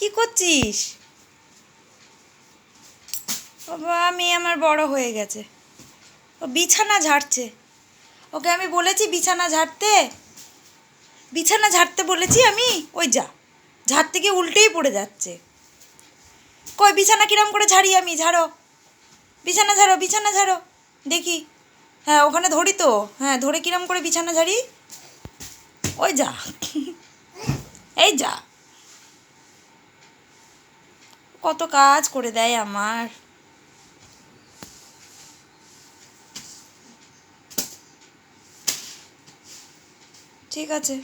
কি করছিস? বাবা, মেয়ে আমার বড় হয়ে গেছে। ও বিছানা ঝাড়ছে। ওকে আমি বলেছি বিছানা ঝাড়তে? বিছানা ঝাড়তে বলেছি আমি? ওই যা। ঝাড়তে গিয়ে উল্টেই পড়ে যাচ্ছে। কই, বিছানা কিরম করে ঝাড়ি আমি? ঝাড়ো। বিছানা ঝাড়ো বিছানা ঝাড়ো। দেখি। হ্যাঁ ওখানে ধরি তো। হ্যাঁ ধরে কিরম করে বিছানা ঝাড়ি? ওই যা। এই যা। কত কাজ করে দেয় আমার। ঠিক আছে।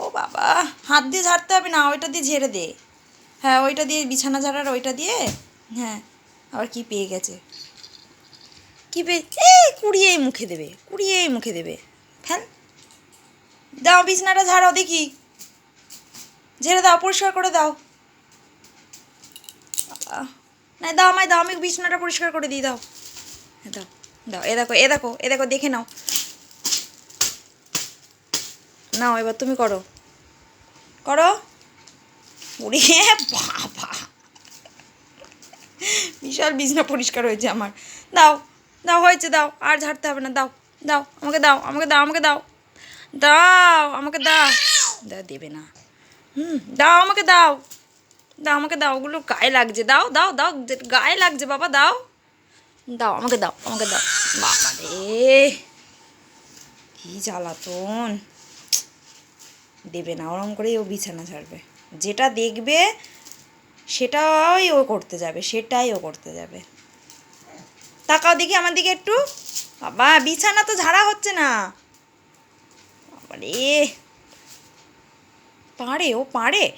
ও বাবা, হাত দিয়ে ঝাড়তে হবে না, ওইটা দিয়ে ঝেড়ে দে। হ্যাঁ ওইটা দিয়ে বিছানা ঝাড়ার ওইটা দিয়ে হ্যাঁ আবার কি পেয়ে গেছে। কি পেয়ে, এই কুড়িয়েই মুখে দেবে কুড়িয়েই মুখে দেবে। ফ্যান দাও বিছানাটা ঝাড়াও দেখি। ঝেড়ে দাও, পরিষ্কার করে দাও। না, দাও আমায় দাও, আমি বিছানাটা পরিষ্কার করে দিই, দাও। দাও দাও, এ দেখো এ দেখো এ দেখো, দেখে নাও। নাও, এবার তুমি করো। করো? উড়ি বাবা। বিশাল বিছনা পরিষ্কার হয়েছে আমার। দাও দাও, হয়েছে, দাও, আর ঝাড়তে হবে না, দাও দাও, আমাকে দাও আমাকে দাও আমাকে দাও। দাও, আমাকে দাও। দাও, দেবে না। হুম, দাও, আমাকে দাও। দাও, আমাকে দাও, ওগুলো গায়ে লাগছে। দাও দাও দাও গায়ে লাগছে, বাবা, দাও। দাও, আমাকে দাও আমাকে দাও। বাবা রে, কি জ্বালাতন। দেবে না, ওরম করেই ও বিছানা ছাড়বে। যেটা দেখবে, সেটাই ও করতে যাবে, সেটাই ও করতে যাবে। তাকাও দেখি আমার দিকে একটু। বাবা, বিছানা তো ঝাড়া হচ্ছে না। বাবা রে, পারে, ও পারে।